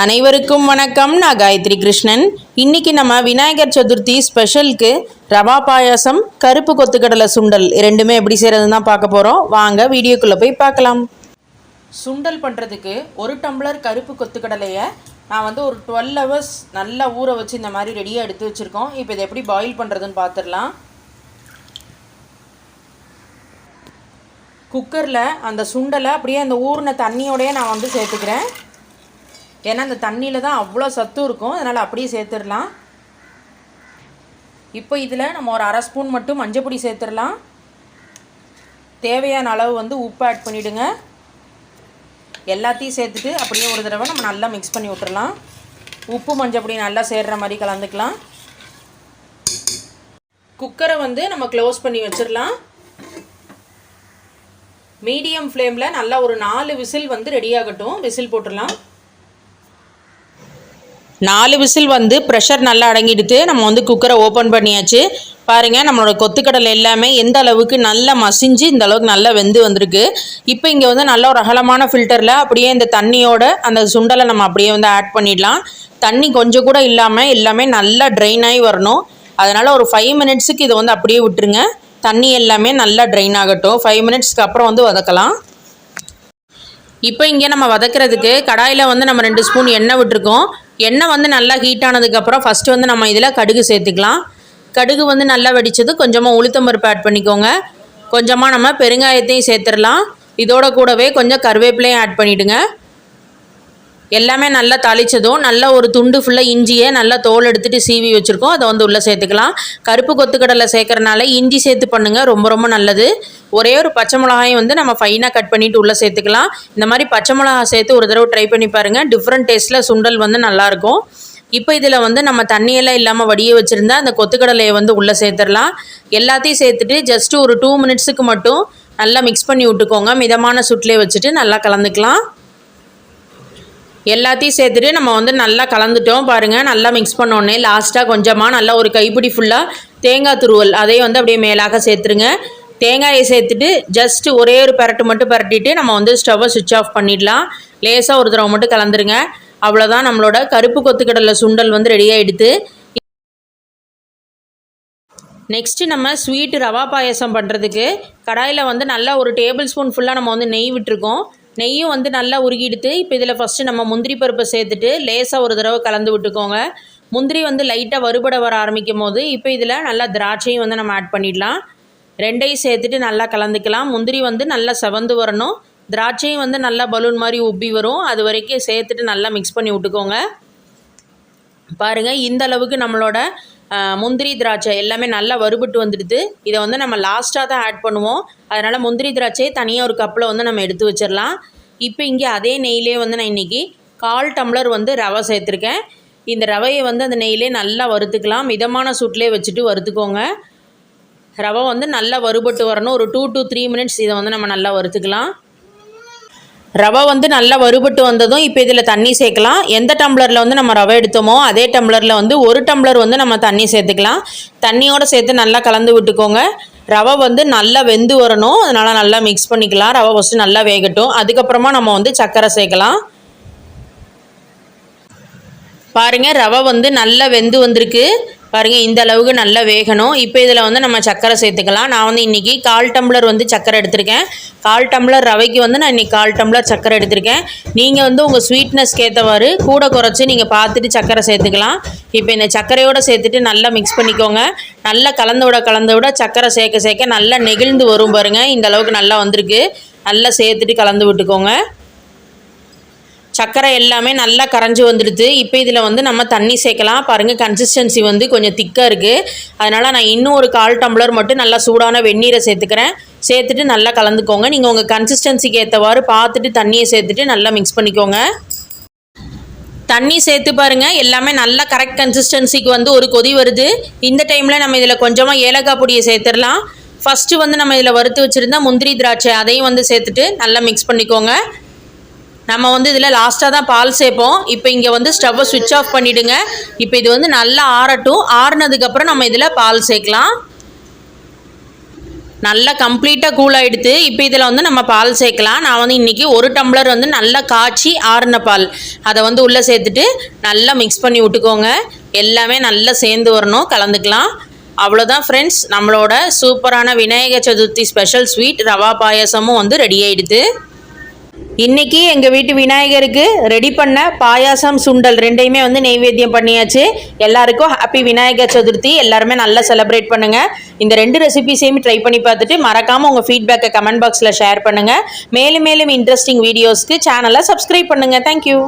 அனைவருக்கும் வணக்கம். நான் காயத்ரி கிருஷ்ணன். இன்னைக்கு நம்ம விநாயகர் சதுர்த்தி ஸ்பெஷலுக்கு ரவா பாயாசம் கருப்பு கொத்துக்கடலை சுண்டல் ரெண்டுமே எப்படி செய்கிறதுன்னு தான் பார்க்க போகிறோம் வாங்க வீடியோக்குள்ளே போய் பார்க்கலாம். சுண்டல் பண்ணுறதுக்கு ஒரு டம்ளர் கருப்பு கொத்துக்கடலையை நான் வந்து ஒரு டுவெல் ஹவர்ஸ் நல்லா ஊற வச்சு இந்த மாதிரி ரெடியாக எடுத்து வச்சுருக்கோம். இப்போ இதை எப்படி பாயில் பண்ணுறதுன்னு பார்த்துடலாம். குக்கரில் அந்த சுண்டலை அப்படியே அந்த ஊறின தண்ணியோடையே நான் வந்து சேர்த்துக்கிறேன். ஏன்னா அந்த தண்ணியில் தான் அவ்வளோ சத்து இருக்கும். அதனால் அப்படியே சேர்த்துடலாம். இப்போ இதில் நம்ம ஒரு அரை ஸ்பூன் மட்டும் மஞ்சள் பொடி சேர்த்துடலாம். தேவையான அளவு வந்து உப்பு ஆட் பண்ணிவிடுங்க எல்லாத்தையும் சேர்த்துட்டு அப்படியே ஒரு தடவை நம்ம நல்லா மிக்ஸ் பண்ணி விட்டுறலாம். உப்பு மஞ்சப்பொடி நல்லா சேர்கிற மாதிரி கலந்துக்கலாம். குக்கரை வந்து நம்ம க்ளோஸ் பண்ணி வச்சிடலாம். மீடியம் ஃப்ளேமில் நல்லா ஒரு நாலு விசில் வந்து ரெடி ஆகட்டும். விசில் போட்டுடலாம். நாலு விசில் வந்து ப்ரெஷர் நல்லா அடங்கிடுத்து நம்ம வந்து குக்கரை ஓப்பன் பண்ணியாச்சு. பாருங்கள் நம்மளோட கொத்துக்கடலை எல்லாமே எந்த அளவுக்கு நல்லா மசிஞ்சு இந்த அளவுக்கு நல்லா வெந்து வந்திருக்கு. இப்போ இங்கே வந்து நல்ல ஒரு அகலமான ஃபில்டரில் அப்படியே இந்த தண்ணியோட அந்த சுண்டலை நம்ம அப்படியே வந்து ஆட் பண்ணிடலாம். தண்ணி கொஞ்சம் கூட இல்லாமல் எல்லாமே நல்லா ட்ரெயின் ஆகி வரணும். அதனால் ஒரு ஃபைவ் மினிட்ஸுக்கு இதை வந்து அப்படியே விட்டுருங்க. தண்ணி எல்லாமே நல்லா ட்ரெயின் ஆகட்டும். ஃபைவ் மினிட்ஸ்க்கு அப்புறம் வந்து வதக்கலாம். இப்போ இங்கே நம்ம வதக்கிறதுக்கு கடாயில் வந்து நம்ம ரெண்டு ஸ்பூன் எண்ணெய் விட்டுருக்கோம். எண்ணெய் வந்து நல்லா ஹீட் ஆனதுக்கப்புறம் ஃபஸ்ட்டு வந்து நம்ம இதில் கடுகு சேர்த்துக்கலாம். கடுகு வந்து நல்லா வெடிச்சது கொஞ்சமாக உளுத்தம் பருப்பு ஆட் பண்ணிக்கோங்க. கொஞ்சமாக நம்ம பெருங்காயத்தையும் சேர்த்துடலாம். இதோட கூடவே கொஞ்சம் கருவேப்பிலையும் ஆட் பண்ணிவிடுங்க எல்லாமே நல்லா தாளித்ததும் நல்லா ஒரு துண்டு ஃபுல்லாக இஞ்சியை நல்லா தோல் எடுத்துகிட்டு சீவி வச்சுருக்கோம். அதை வந்து உள்ளே சேர்த்துக்கலாம். கருப்பு கொத்துக்கடலை சேர்க்குறனால இஞ்சி சேர்த்து பண்ணுங்கள் ரொம்ப ரொம்ப நல்லது. ஒரே ஒரு பச்சை மிளகாயும் வந்து நம்ம ஃபைனாக கட் பண்ணிவிட்டு உள்ளே சேர்த்துக்கலாம். இந்த மாதிரி பச்சை மிளகா சேர்த்து ஒரு தடவை ட்ரை பண்ணி பாருங்கள் டிஃப்ரெண்ட் டேஸ்ட்டில் சுண்டல் வந்து நல்லாயிருக்கும் இப்போ இதில் வந்து நம்ம தண்ணியெல்லாம் இல்லாமல் வடிய வச்சுருந்தா அந்த கொத்துக்கடலையை வந்து உள்ளே சேர்த்துடலாம். எல்லாத்தையும் சேர்த்துட்டு ஜஸ்ட்டு ஒரு டூ மினிட்ஸுக்கு மட்டும் நல்லா மிக்ஸ் பண்ணி விட்டுக்கோங்க. மிதமான சுட்டிலே வச்சுட்டு நல்லா கலந்துக்கலாம். எல்லாத்தையும் சேர்த்துட்டு நம்ம வந்து நல்லா கலந்துட்டோம் பாருங்கள் நல்லா மிக்ஸ் பண்ணோடனே லாஸ்ட்டாக கொஞ்சமாக நல்லா ஒரு கைப்பிடி ஃபுல்லாக தேங்காய் துருவல் அதையும் வந்து அப்படியே மேலாக சேர்த்துருங்க. தேங்காயை சேர்த்துட்டு ஜஸ்ட்டு ஒரே ஒரு பரட்டு மட்டும் பரட்டிட்டு நம்ம வந்து ஸ்டவ்வை சுவிட்ச் ஆஃப் பண்ணிடலாம். லேசாக ஒரு தடவை மட்டும் கலந்துருங்க. அவ்வளோதான் நம்மளோட கருப்பு கொத்துக்கடலை சுண்டல் வந்து ரெடி ஆகிடுது நெக்ஸ்ட்டு நம்ம ஸ்வீட்டு ரவா பாயசம் பண்ணுறதுக்கு கடாயில் வந்து நல்லா ஒரு டேபிள் ஸ்பூன் ஃபுல்லாக நம்ம வந்து நெய் விட்டுருக்கோம். நெய்யும் வந்து நல்லா உருகிடுத்து இப்போ இதில் ஃபஸ்ட்டு நம்ம முந்திரி பருப்பை சேர்த்துட்டு லேசாக ஒரு தடவை கலந்து விட்டுக்கோங்க. முந்திரி வந்து லைட்டாக வறுபட வர ஆரம்பிக்கும் போது இப்போ இதில் நல்லா திராட்சையும் வந்து நம்ம ஆட் பண்ணிடலாம். ரெண்டையும் சேர்த்துட்டு நல்லா கலந்துக்கலாம். முந்திரி வந்து நல்லா செவந்து வரணும். திராட்சையும் வந்து நல்லா பலூன் மாதிரி உப்பி வரும். அது வரைக்கும் சேர்த்துட்டு நல்லா மிக்ஸ் பண்ணி விட்டுக்கோங்க. பாருங்கள் இந்த அளவுக்கு நம்மளோட முந்திரி திராட்சை எல்லாமே நல்லா வறுபட்டு வந்துடுது. இதை வந்து நம்ம லாஸ்ட்டாக தான் ஆட் பண்ணுவோம். அதனால் முந்திரி திராட்சையை தனியாக ஒரு கப்பில் வந்து நம்ம எடுத்து வச்சிடலாம். இப்போ இங்கே அதே நெய்லேயே வந்து நான் இன்றைக்கி கால் டம்ளர் வந்து ரவை சேர்த்துருக்கேன். இந்த ரவையை வந்து அந்த நெய்யிலே நல்லா வறுத்துக்கலாம். மிதமான சூட்லேயே வச்சுட்டு வறுத்துக்கோங்க. ரவை வந்து நல்லா வறுபட்டு வரணும். ஒரு டூ டு த்ரீ மினிட்ஸ் இதை வந்து நம்ம நல்லா வறுத்துக்கலாம். ரவை வந்து நல்லா வறுபட்டு வந்ததும் இப்போ இதில் தண்ணி சேர்க்கலாம். எந்த டம்ளரில் வந்து நம்ம ரவை எடுத்தோமோ அதே டம்ளரில் வந்து ஒரு டம்ளர் வந்து நம்ம தண்ணி சேர்த்துக்கலாம். தண்ணியோடு சேர்த்து நல்லா கலந்து விட்டுக்கோங்க. ரவை வந்து நல்லா வெந்து வரணும். அதனால் நல்லா மிக்ஸ் பண்ணிக்கலாம். ரவை ஃபஸ்ட்டு நல்லா வேகட்டும். அதுக்கப்புறமா நம்ம வந்து சர்க்கரை சேர்க்கலாம். பாருங்கள் ரவை வந்து நல்லா வெந்து வந்திருக்கு. பாருங்கள் இந்த அளவுக்கு நல்லா வேகணும். இப்போ இதில் வந்து நம்ம சர்க்கரை சேர்த்துக்கலாம். நான் வந்து இன்றைக்கி கால் டம்ளர் வந்து சர்க்கரை எடுத்திருக்கேன். கால் டம்ளர் ரவைக்கு வந்து நான் இன்றைக்கி கால் டம்ளர் சர்க்கரை எடுத்திருக்கேன். நீங்கள் வந்து உங்கள் ஸ்வீட்னஸ்க்கு ஏற்றவாறு கூட குறைச்சி நீங்கள் பார்த்துட்டு சர்க்கரை சேர்த்துக்கலாம். இப்போ இந்த சர்க்கரையோடு சேர்த்துட்டு நல்லா மிக்ஸ் பண்ணிக்கோங்க. நல்லா கலந்து விட கலந்து விட சர்க்கரை சேர்க்க சேர்க்க நல்லா நெகிழ்ந்து வரும் பாருங்கள் இந்த அளவுக்கு நல்லா வந்திருக்கு. நல்லா சேர்த்துட்டு கலந்து விட்டுக்கோங்க. சர்க்கரை எல்லாமே நல்லா கரைஞ்சி வந்துடுது. இப்போ இதில் வந்து நம்ம தண்ணி சேர்க்கலாம். பாருங்கள் கன்சிஸ்டன்சி வந்து கொஞ்சம் திக்காக இருக்குது அதனால் நான் இன்னும் ஒரு கால் டம்ளர் மட்டும் நல்லா சூடான வெந்நீரை சேர்த்துக்கிறேன். சேர்த்துட்டு நல்லா கலந்துக்கோங்க. நீங்கள் உங்கள் கன்சிஸ்டன்சிக்கு ஏற்றவாறு பார்த்துட்டு தண்ணியை சேர்த்துட்டு நல்லா மிக்ஸ் பண்ணிக்கோங்க. தண்ணி சேர்த்து பாருங்கள் எல்லாமே நல்லா கரெக்ட் கன்சிஸ்டன்சிக்கு வந்து ஒரு கொதி வருது. இந்த டைமில் நம்ம இதில் கொஞ்சமாக ஏலக்காய் பொடியை சேர்த்துடலாம். ஃபஸ்ட்டு வந்து நம்ம இதில் வறுத்து வச்சுருந்தா முந்திரி திராட்சை அதையும் வந்து சேர்த்துட்டு நல்லா மிக்ஸ் பண்ணிக்கோங்க. நம்ம வந்து இதில் லாஸ்ட்டாக தான் பால் சேர்ப்போம். இப்போ இங்கே வந்து ஸ்டவ்வை சுவிட்ச் ஆஃப் பண்ணிவிடுங்க இப்போ இது வந்து நல்லா ஆறட்டும். ஆறுனதுக்கப்புறம் நம்ம இதில் பால் சேர்க்கலாம். நல்லா கம்ப்ளீட்டாக கூல் ஆகிடுது இப்போ இதில் வந்து நம்ம பால் சேர்க்கலாம். நான் வந்து இன்றைக்கி ஒரு டம்ளர் வந்து நல்லா காய்ச்சி ஆறின பால். அதை வந்து உள்ளே சேர்த்துட்டு நல்லா மிக்ஸ் பண்ணி விட்டுக்கோங்க. எல்லாமே நல்லா சேர்ந்து வரணும். கலந்துக்கலாம். அவ்வளோதான் ஃப்ரெண்ட்ஸ் நம்மளோட சூப்பரான விநாயகர் சதுர்த்தி ஸ்பெஷல் ஸ்வீட் ரவா பாயாசமும் வந்து ரெடி ஆகிடுது இன்னைக்கு எங்கள் வீட்டு விநாயகருக்கு ரெடி பண்ண பாயாசம் சுண்டல் ரெண்டையுமே வந்து நெய்வேத்தியம் பண்ணியாச்சு. எல்லாருக்கும் ஹாப்பி விநாயகர் சதுர்த்தி. எல்லாருமே நல்லா செலிப்ரேட் பண்ணுங்கள் இந்த ரெண்டு ரெசிபிஸையும் ட்ரை பண்ணி பார்த்துட்டு மறக்காமல் உங்கள் ஃபீட்பேக்கை கமெண்ட் பாக்ஸில் ஷேர் பண்ணுங்கள் மேலும் மேலும் இன்ட்ரெஸ்டிங் வீடியோஸ்க்கு சேனலை சப்ஸ்கிரைப் பண்ணுங்கள் தேங்க்யூ